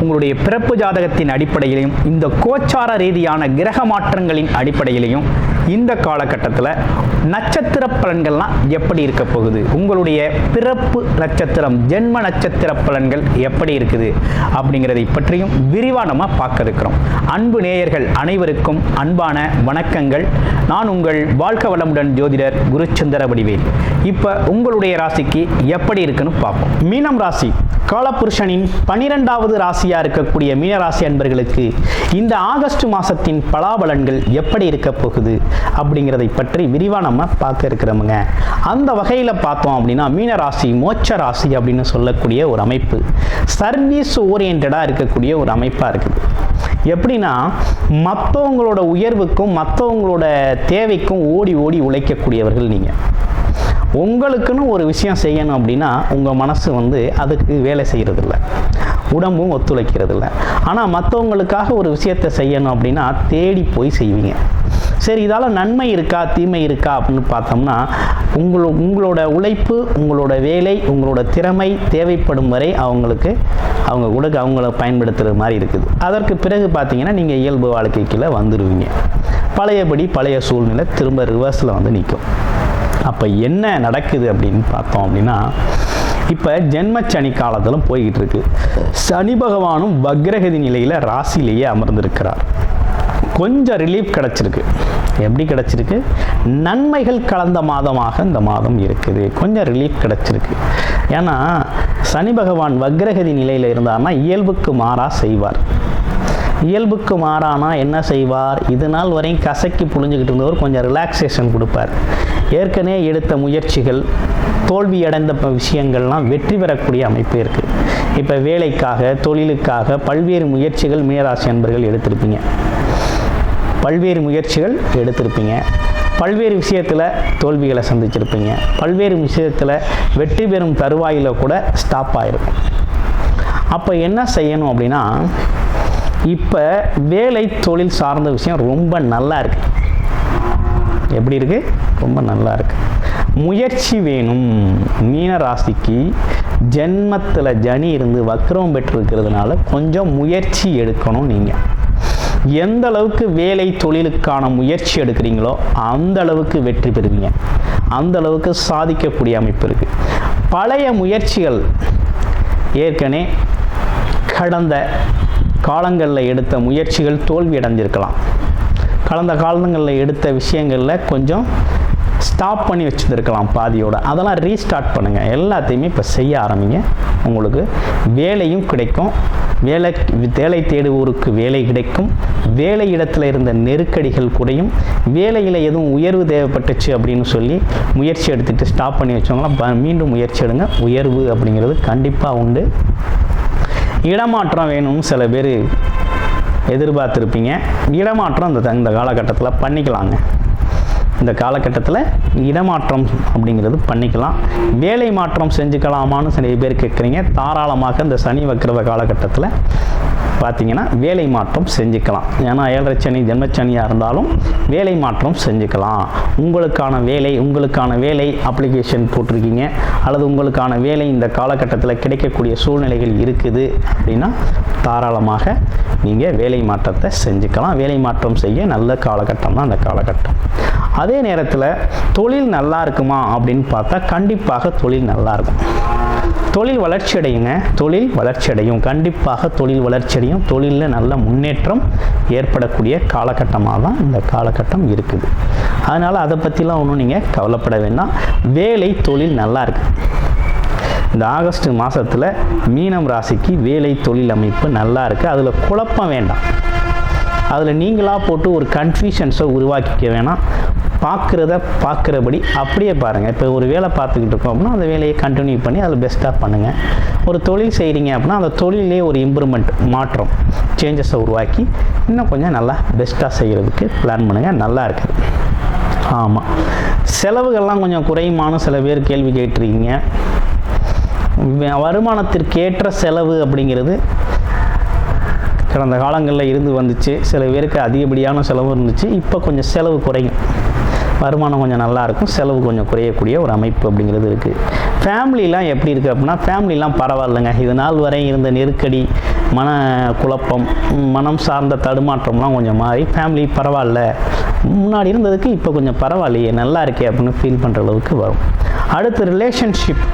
உங்களுடைய பிறப்பு ஜாதகத்தின் அடிப்படையிலையும் இந்த கோச்சார ரீதியான கிரக மாற்றங்களின் அடிப்படையிலையும் இந்த காலகட்டத்தில் நட்சத்திர பலன்கள்லாம் எப்படி இருக்க போகுது? உங்களுடைய பிறப்பு நட்சத்திரம் ஜென்ம நட்சத்திர பலன்கள் எப்படி இருக்குது அப்படிங்கிறதை பற்றியும் விரிவாக நம்ம பார்க்க இருக்கிறோம். அன்பு நேயர்கள் அனைவருக்கும் அன்பான வணக்கங்கள். நான் உங்கள் வாழ்க்க வளமுடன் ஜோதிடர் குருச்சந்திர வடிவேல். இப்போ உங்களுடைய ராசிக்கு எப்படி இருக்குன்னு பார்ப்போம். மீனம் ராசி காலபுருஷனின் பனிரெண்டாவது ராசியாக இருக்கக்கூடிய மீனராசி அன்பர்களுக்கு இந்த ஆகஸ்ட் மாதத்தின் பலாபலன்கள் எப்படி இருக்க போகுது? அப்படிங்கிறதை பற்றி விரிவாக நம்ம பார்க்க இருக்கிறோமுங்க. அந்த வகையில் பார்த்தோம் அப்படின்னா மீன ராசி மோட்ச ராசி அப்படின்னு சொல்லக்கூடிய ஒரு அமைப்பு. சர்வீஸ் ஓரியன்டாக இருக்கக்கூடிய ஒரு அமைப்பாக இருக்குது எப்படின்னா மற்றவங்களோட உயர்வுக்கும் மற்றவங்களோட தேவைக்கும் ஓடி ஓடி உழைக்கக்கூடியவர்கள் நீங்கள் உங்களுக்குன்னு ஒரு விஷயம் செய்யணும் அப்படின்னா உங்கள் மனசு வந்து அதுக்கு வேலை செய்கிறதில்ல உடம்பும் ஒத்துழைக்கிறதில்ல. ஆனால் மற்றவங்களுக்காக ஒரு விஷயத்தை செய்யணும் அப்படின்னா தேடி போய் செய்வீங்க. சரி இதால் நன்மை இருக்கா தீமை இருக்கா அப்படின்னு பார்த்தோம்னா உங்களோ உங்களோட உழைப்பு உங்களோட வேலை உங்களோட திறமை தேவைப்படும் வரை அவங்களுக்கு அவங்க கூட அவங்கள பயன்படுத்துகிற மாதிரி இருக்குது. அதற்கு பிறகு பார்த்தீங்கன்னா நீங்கள் இயல்பு வாழ்க்கைக்குள்ளே வந்துடுவீங்க பழையபடி பழைய சூழ்நிலை திரும்ப ரிவர்ஸில் வந்து நிற்கும் அப்போ என்ன நடக்குது அப்படின்னு பார்த்தோம் அப்படின்னா இப்போ ஜென்மச்சனி காலத்திலும் போய்கிட்டு இருக்கு. சனி பகவானும் வக்ரகதி நிலையில் ராசியிலேயே அமர்ந்திருக்கிறார். கொஞ்சம் ரிலீஃப் கிடச்சிருக்கு. எப்படி கிடச்சிருக்கு? நன்மைகள் கலந்த மாதமாக இந்த மாதம் இருக்குது. கொஞ்சம் ரிலீஃப் கிடச்சிருக்கு. ஏன்னா சனி பகவான் வக்ரகதி நிலையில் இருந்தார்னா இயல்புக்கு மாறாக செய்வார். இயல்புக்கு மாறானா என்ன செய்வார்? இது நாள் வரையும் கசக்கி புழிஞ்சுக்கிட்டு இருந்தவர் கொஞ்சம் ரிலாக்ஸேஷன் கொடுப்பார். ஏற்கனவே எடுத்த முயற்சிகள் தோல்வி அடைந்த விஷயங்கள்லாம் வெற்றி பெறக்கூடிய அமைப்பு இருக்குது இப்போ வேலைக்காக தொழிலுக்காக பல்வேறு முயற்சிகள் மீனராசி அன்பர்கள் எடுத்திருப்பீங்க. பல்வேறு முயற்சிகள் எடுத்திருப்பீங்க. பல்வேறு விஷயத்தில் தோல்விகளை சந்திச்சிருப்பீங்க. பல்வேறு விஷயத்தில் வெற்றி பெறும் தருவாயில் கூட ஸ்டாப் ஆகிருக்கும் அப்போ என்ன செய்யணும் அப்படின்னா இப்போ வேலை தொழில் சார்ந்த விஷயம் ரொம்ப நல்லா இருக்கு. எப்படி இருக்கு? ரொம்ப நல்லா இருக்கு. முயற்சி வேணும். மீன ராசிக்கு ஜென்மத்தில் ஜனி இருந்து வக்ரம் பெற்றிருக்கிறதுனால கொஞ்சம் முயற்சி எடுக்கணும் நீங்கள் எந்த அளவுக்கு வேலை தொழிலுக்கான முயற்சி எடுக்கிறீங்களோ அந்த அளவுக்கு வெற்றி பெறுவீங்க. அந்த அளவுக்கு சாதிக்கக்கூடிய அமைப்பு இருக்குது பழைய முயற்சிகள் ஏற்கனவே கடந்த காலங்களில் எடுத்த முயற்சிகள் தோல்வி அடைஞ்சிருக்கலாம். கடந்த காலங்களில் எடுத்த விஷயங்களில் கொஞ்சம் ஸ்டாப் பண்ணி வச்சுருந்துருக்கலாம் பாதியோட. அதெல்லாம் ரீஸ்டார்ட் பண்ணுங்கள் எல்லாத்தையுமே இப்போ செய்ய ஆரம்பிங்க. உங்களுக்கு வேலையும் கிடைக்கும். வேலை வேலை தேடுவோருக்கு வேலை கிடைக்கும். வேலை இடத்துல இருந்த நெருக்கடிகள் குறையும். வேலையில் எதுவும் உயர்வு தேவைப்பட்டுச்சு அப்படின்னு சொல்லி முயற்சி எடுத்துகிட்டு ஸ்டாப் பண்ணி வச்சவங்களாம் மீண்டும் முயற்சி எடுங்க. உயர்வு அப்படிங்கிறது கண்டிப்பாக உண்டு. இடமாற்றம் வேணும்னு சில பேர் எதிர்பார்த்துருப்பீங்க. இடமாற்றம் இந்த இந்த காலகட்டத்தில் பண்ணிக்கலாங்க. இந்த காலகட்டத்தில் இடமாற்றம் அப்படிங்கிறது பண்ணிக்கலாம். வேலை மாற்றம் செஞ்சுக்கலாமான்னு நிறைய பேர் கேட்குறீங்க தாராளமாக இந்த சனி வக்கிரவ காலகட்டத்தில் பார்த்தீங்கன்னா வேலை மாற்றம் செஞ்சுக்கலாம். ஏன்னா ஏழரை சனி ஜென்மச்சனியாக இருந்தாலும் வேலை மாற்றம் செஞ்சுக்கலாம். உங்களுக்கான வேலை உங்களுக்கான வேலை அப்ளிகேஷன் போட்டிருக்கீங்க. அல்லது உங்களுக்கான வேலை இந்த காலகட்டத்தில் கிடைக்கக்கூடிய சூழ்நிலைகள் இருக்குது அப்படின்னா தாராளமாக நீங்கள் வேலை மாற்றத்தை செஞ்சுக்கலாம். வேலை மாற்றம் செய்ய நல்ல காலகட்டம் தான் அந்த காலகட்டம். அதே நேரத்தில் தொழில் நல்லா இருக்குமா அப்படின்னு பார்த்தா கண்டிப்பாக தொழில் நல்லா இருக்கும். தொழில் வளர்ச்சி அடையுங்க தொழில் வளர்ச்சி அடையும் கண்டிப்பாக தொழில் வளர்ச்சி அடையும் தொழிலில் நல்ல முன்னேற்றம் ஏற்படக்கூடிய காலகட்டமாக தான் இந்த காலகட்டம் இருக்குது. அதனால் அதை பற்றிலாம் ஒன்றும் நீங்கள் கவலைப்பட வேண்டாம். வேலை தொழில் நல்லா இருக்கு. இந்த ஆகஸ்ட் மாதத்தில் மீனம் ராசிக்கு வேலை தொழில் அமைப்பு நல்லா இருக்குது அதில் குழப்பம் வேண்டாம். அதில் நீங்களாக போட்டு ஒரு கன்ஃபியூஷன்ஸை உருவாக்கிக்க வேணாம். பார்க்குறத பார்க்குறபடி அப்படியே பாருங்கள் இப்போ ஒரு வேலை பார்த்துக்கிட்டு இருக்கோம் அப்படின்னா அந்த வேலையை கண்டினியூ பண்ணி அதில் பெஸ்ட்டாக பண்ணுங்கள் ஒரு தொழில் செய்கிறீங்க அப்படின்னா அந்த தொழிலே ஒரு இம்ப்ரூவ்மெண்ட் மாற்றம் சேஞ்சஸை உருவாக்கி இன்னும் கொஞ்சம் நல்லா பெஸ்ட்டாக செய்கிறதுக்கு பிளான் பண்ணுங்கள் நல்லா இருக்குது. ஆமாம் செலவுகள்லாம் கொஞ்சம் குறையுமானு சில பேர் கேள்வி கேட்டிருக்கீங்க. வருமானத்திற்கேற்ற செலவு அப்படிங்கிறது கடந்த காலங்களில் இருந்து வந்துச்சு. சில பேருக்கு அதிகப்படியான செலவு இருந்துச்சு. இப்போ கொஞ்சம் செலவு குறையும். வருமானம் கொஞ்சம் நல்லாயிருக்கும் செலவு கொஞ்சம் குறையக்கூடிய ஒரு அமைப்பு அப்படிங்கிறது இருக்குது ஃபேமிலிலாம் எப்படி இருக்குது அப்படின்னா ஃபேமிலிலாம் பரவாயில்லைங்க. இது நாள் வரை இருந்த நெருக்கடி மன குழப்பம் மனம் சார்ந்த தடுமாற்றம்லாம் கொஞ்சம் மாறி ஃபேமிலி பரவாயில்ல. முன்னாடி இருந்ததுக்கு இப்போ கொஞ்சம் பரவாயில்லையே நல்லா இருக்கே அப்படின்னு ஃபீல் பண்ணுற அளவுக்கு வரும். அடுத்து ரிலேஷன்ஷிப்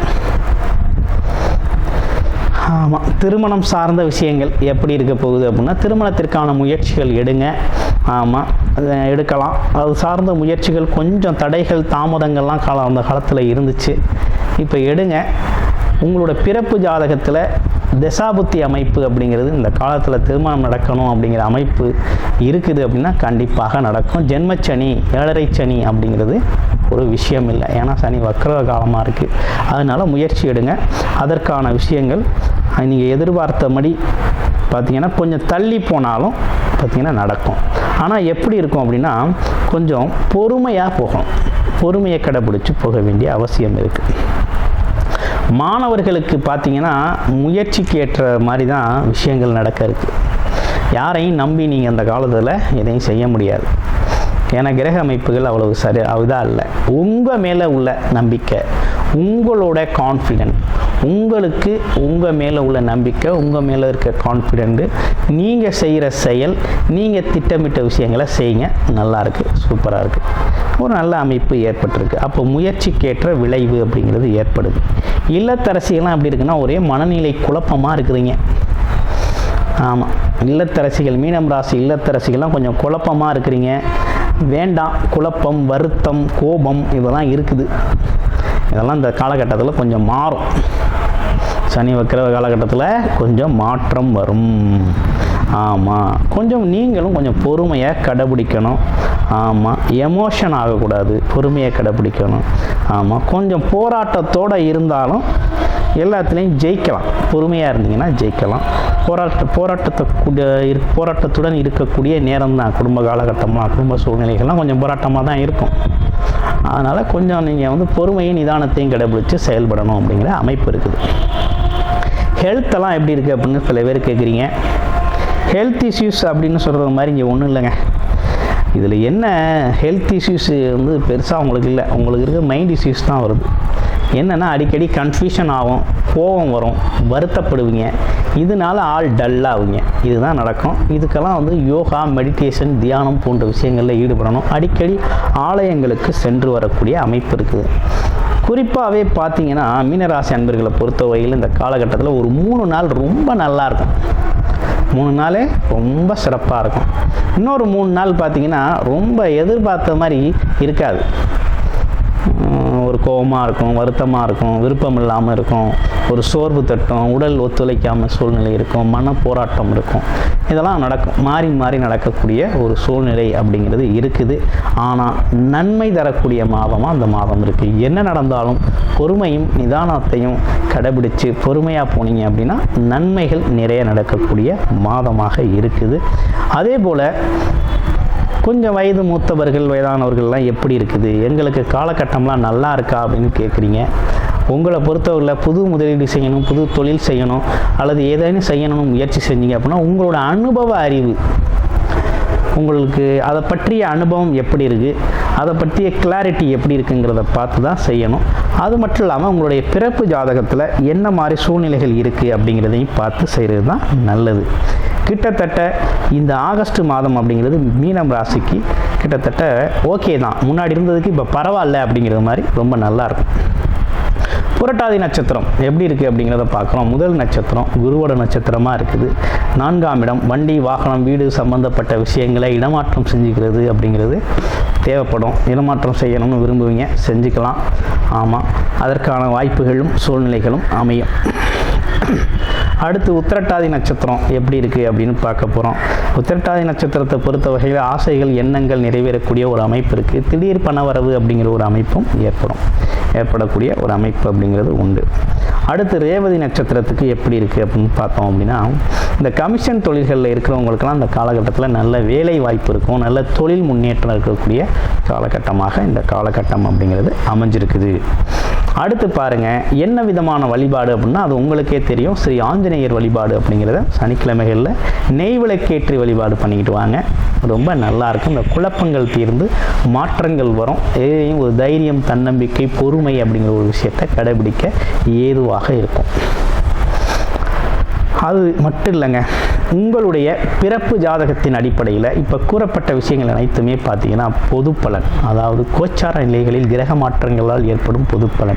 ஆமாம் திருமணம் சார்ந்த விஷயங்கள் எப்படி இருக்க போகுது அப்படின்னா திருமணத்திற்கான முயற்சிகள் எடுங்க. ஆமாம் அதை எடுக்கலாம். அது சார்ந்த முயற்சிகள் கொஞ்சம் தடைகள் தாமதங்கள்லாம் காலம் அந்த காலத்தில் இருந்துச்சு. இப்போ எடுங்க. உங்களோட பிறப்பு ஜாதகத்தில் தசாபுத்தி அமைப்பு அப்படிங்கிறது இந்த காலத்தில் திருமணம் நடக்கணும் அப்படிங்கிற அமைப்பு இருக்குது அப்படின்னா கண்டிப்பாக நடக்கும். ஜென்மச்சனி ஏழரை சனி அப்படிங்கிறது ஒரு விஷயம் இல்லை. ஏன்னா சனி வக்கர காலமாக இருக்குது அதனால் முயற்சி எடுங்க. அதற்கான விஷயங்கள் நீங்கள் எதிர்பார்த்தபடி பார்த்தீங்கன்னா கொஞ்சம் தள்ளி போனாலும் பார்த்தீங்கன்னா நடக்கும். ஆனால் எப்படி இருக்கும் அப்படின்னா கொஞ்சம் பொறுமையாக போகணும். பொறுமையை கடைபிடிச்சு போக வேண்டிய அவசியம் இருக்குது மாணவர்களுக்கு பார்த்தீங்கன்னா முயற்சிக்கு ஏற்ற மாதிரி தான் விஷயங்கள் நடக்க இருக்கு. யாரையும் நம்பி நீங்கள் அந்த காலத்தில் எதையும் செய்ய முடியாது. ஏன்னா கிரக அமைப்புகள் அவ்வளவு சரி இதாக இல்லை. உங்கள் மேலே உள்ள நம்பிக்கை உங்களோட கான்ஃபிடென்ட் உங்களுக்கு உங்கள் மேலே உள்ள நம்பிக்கை உங்கள் மேலே இருக்க கான்ஃபிடென்ட்டு நீங்கள் செய்கிற செயல் நீங்கள் திட்டமிட்ட விஷயங்களை செய்யுங்க. நல்லாயிருக்கு சூப்பராக இருக்குது ஒரு நல்ல அமைப்பு ஏற்பட்டிருக்கு. அப்போ முயற்சிக்கேற்ற விளைவு அப்படிங்கிறது ஏற்படுது. இல்லத்தரசிகள்லாம் எப்படி இருக்குன்னா ஒரே மனநிலை குழப்பமாக இருக்குதுங்க. ஆமாம் இல்லத்தரசிகள் மீனம் ராசி இல்லத்தரசிகள்லாம் கொஞ்சம் குழப்பமாக இருக்கிறீங்க. வேண்டாம். குழப்பம் வருத்தம் கோபம் இதெல்லாம் இருக்குது. இதெல்லாம் இந்த காலகட்டத்தில் கொஞ்சம் மாறும். சனி வைக்கிற காலகட்டத்தில் கொஞ்சம் மாற்றம் வரும். ஆமாம் கொஞ்சம் நீங்களும் கொஞ்சம் பொறுமையை கடைபிடிக்கணும். ஆமாம் எமோஷன் ஆகக்கூடாது. பொறுமையை கடைபிடிக்கணும். ஆமாம் கொஞ்சம் போராட்டத்தோடு இருந்தாலும் எல்லாத்துலேயும் ஜெயிக்கலாம். பொறுமையாக இருந்தீங்கன்னா ஜெயிக்கலாம். போராட்ட போராட்டத்தை கூட இரு போராட்டத்துடன் இருக்கக்கூடிய நேரம் தான் குடும்ப காலகட்டம்லாம் குடும்ப சூழ்நிலைகள்லாம் கொஞ்சம் போராட்டமாக தான் இருக்கும். அதனால் கொஞ்சம் நீங்கள் வந்து பொறுமையும் நிதானத்தையும் கடைபிடிச்சு செயல்படணும் அப்படிங்கிற அமைப்பு இருக்குது. ஹெல்த்தெல்லாம் எப்படி இருக்குது அப்படின்னு சில பேர் கேட்குறீங்க ஹெல்த் இஷ்யூஸ் அப்படின்னு சொல்கிறது மாதிரி இங்கே ஒன்றும் இல்லைங்க. இதில் என்ன ஹெல்த் இஷ்யூஸ் வந்து பெருசாக உங்களுக்கு இல்லை. உங்களுக்கு இருக்க மைண்ட் இஷ்யூஸ் தான் வருது. என்னென்னா அடிக்கடி கன்ஃபியூஷன் ஆகும் கோபம் வரும் வருத்தப்படுவீங்க. இதனால ஆள் டல்லாகுங்க இதுதான் நடக்கும். இதுக்கெல்லாம் வந்து யோகா மெடிடேஷன் தியானம் போன்ற விஷயங்களில் ஈடுபடணும். அடிக்கடி ஆலயங்களுக்கு சென்று வரக்கூடிய அமைப்பு இருக்குது. குறிப்பாகவே பார்த்தீங்கன்னா மீனராசி அன்பர்களை பொறுத்தவரையில் இந்த காலகட்டத்தில் ஒரு மூணு நாள் ரொம்ப நல்லா இருக்கும். மூணு நாளே ரொம்ப சிறப்பாக இருக்கும். இன்னொரு மூணு நாள் பார்த்தீங்கன்னா ரொம்ப எதிர்பார்த்த மாதிரி இருக்காது. ஒரு கோபமாக இருக்கும் வருத்தமாக இருக்கும் விருப்பம் இல்லாமல் இருக்கும் ஒரு சோர்வு தட்டும் உடல் ஒத்துழைக்காமல் சூழ்நிலை இருக்கும் மன போராட்டம் இருக்கும். இதெல்லாம் நடக்கும் மாறி மாறி நடக்கக்கூடிய ஒரு சூழ்நிலை அப்படிங்கிறது இருக்குது. ஆனால் நன்மை தரக்கூடிய மாதமாக அந்த மாதம் இருக்குது என்ன நடந்தாலும் பொறுமையும் நிதானத்தையும் கடைபிடிச்சு பொறுமையாக போனீங்க அப்படின்னா நன்மைகள் நிறைய நடக்கக்கூடிய மாதமாக இருக்குது. அதே போல் கொஞ்சம் வயது மூத்தவர்கள் வயதானவர்கள்லாம் எப்படி இருக்குது? எங்களுக்கு காலகட்டம்லாம் நல்லா இருக்கா அப்படின்னு கேட்குறீங்க உங்களை பொறுத்தவரையில் புது முதலீடு செய்யணும் புது தொழில் செய்யணும் அல்லது ஏதேனும் செய்யணும்னு முயற்சி செஞ்சீங்க அப்படின்னா உங்களோட அனுபவ அறிவு உங்களுக்கு அதை பற்றிய அனுபவம் எப்படி இருக்குது அதை பற்றிய கிளாரிட்டி எப்படி இருக்குங்கிறத பார்த்து தான் செய்யணும். அது மட்டும் இல்லாமல் உங்களுடைய பிறப்பு ஜாதகத்தில் என்ன மாதிரி சூழ்நிலைகள் இருக்குது அப்படிங்கிறதையும் பார்த்து செய்கிறது தான் நல்லது. கிட்டத்தட்ட இந்த ஆகஸ்ட் மாதம் அப்படிங்கிறது மீனம் ராசிக்கு கிட்டத்தட்ட ஓகே தான். முன்னாடி இருந்ததுக்கு இப்போ பரவாயில்ல அப்படிங்கிறது மாதிரி ரொம்ப நல்லா இருக்கும். புரட்டாதி நட்சத்திரம் எப்படி இருக்குது அப்படிங்கிறத பார்க்குறோம் முதல் நட்சத்திரம் குருவோட நட்சத்திரமாக இருக்குது. நான்காம் இடம் வண்டி வாகனம் வீடு சம்பந்தப்பட்ட விஷயங்களை இடமாற்றம் செஞ்சுக்கிறது அப்படிங்கிறது தேவைப்படும். இடமாற்றம் செய்யணும்னு விரும்புவீங்க. செஞ்சுக்கலாம். ஆமாம் அதற்கான வாய்ப்புகளும் சூழ்நிலைகளும் அமையும். அடுத்து உத்திரட்டாதி நட்சத்திரம் எப்படி இருக்குது அப்படின்னு பார்க்க போகிறோம் உத்திரட்டாதி நட்சத்திரத்தை பொறுத்த வகையில் ஆசைகள் எண்ணங்கள் நிறைவேறக்கூடிய ஒரு அமைப்பு இருக்குது திடீர் பணவரவு அப்படிங்கிற ஒரு அமைப்பும் ஏற்படும். ஏற்படக்கூடிய ஒரு அமைப்பு அப்படிங்கிறது உண்டு. அடுத்து ரேவதி நட்சத்திரத்துக்கு எப்படி இருக்குது அப்படின்னு பார்த்தோம் அப்படின்னா இந்த கமிஷன் தொழில்களில் இருக்கிறவங்களுக்கெல்லாம் அந்த காலகட்டத்தில் நல்ல வேலை வாய்ப்பு இருக்கும். நல்ல தொழில் முன்னேற்றம் இருக்கக்கூடிய காலகட்டமாக இந்த காலகட்டம் அப்படிங்கிறது அமைஞ்சிருக்குது. அடுத்து பாருங்க என்ன விதமான வழிபாடு அப்படின்னா அது உங்களுக்கே தெரியும். ஸ்ரீ ஆஞ்சநேயர் வழிபாடு அப்படிங்கிறத சனிக்கிழமைகளில் நெய் விளக்கேற்றி வழிபாடு பண்ணிக்கிட்டு வாங்க. ரொம்ப நல்லா இருக்கும். இந்த குழப்பங்கள் தீர்ந்து மாற்றங்கள் வரும். எதையும் ஒரு தைரியம் தன்னம்பிக்கை பொறுமை அப்படிங்கிற ஒரு விஷயத்தை கடைபிடிக்க ஏதுவாக இருக்கும். அது மட்டும் இல்லைங்க. உங்களுடைய பிறப்பு ஜாதகத்தின் அடிப்படையில் இப்போ கூறப்பட்ட விஷயங்கள் அனைத்துமே பார்த்தீங்கன்னா பொது பலன் அதாவது கோச்சார நிலைகளில் கிரக மாற்றங்களால் ஏற்படும் பொது பலன்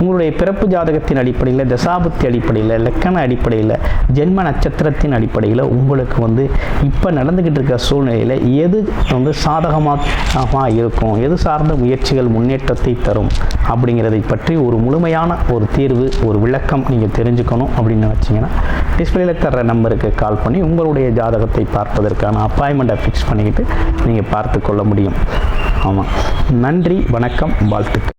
உங்களுடைய பிறப்பு ஜாதகத்தின் அடிப்படையில் தசாபுத்தி அடிப்படையில் லக்கண அடிப்படையில் ஜென்ம நட்சத்திரத்தின் அடிப்படையில் உங்களுக்கு வந்து இப்போ நடந்துக்கிட்டு இருக்க சூழ்நிலையில் எது வந்து சாதகமாக இருக்கும் எது சார்ந்த முயற்சிகள் முன்னேற்றத்தை தரும் அப்படிங்கிறதை பற்றி ஒரு முழுமையான ஒரு தீர்வு ஒரு விளக்கம் நீங்கள் தெரிஞ்சுக்கணும் அப்படின்னு வச்சிங்கன்னா டிஸ்பிளேல தர்ற நம்பருக்கு கால் பண்ணி உங்களுடைய ஜாதகத்தை பார்ப்பதற்கான அப்பாயின்மெண்ட்டை ஃபிக்ஸ் பண்ணிக்கிட்டு நீங்கள் பார்த்து கொள்ள முடியும். ஆமாம் நன்றி வணக்கம் வாழ்த்துக்கள்.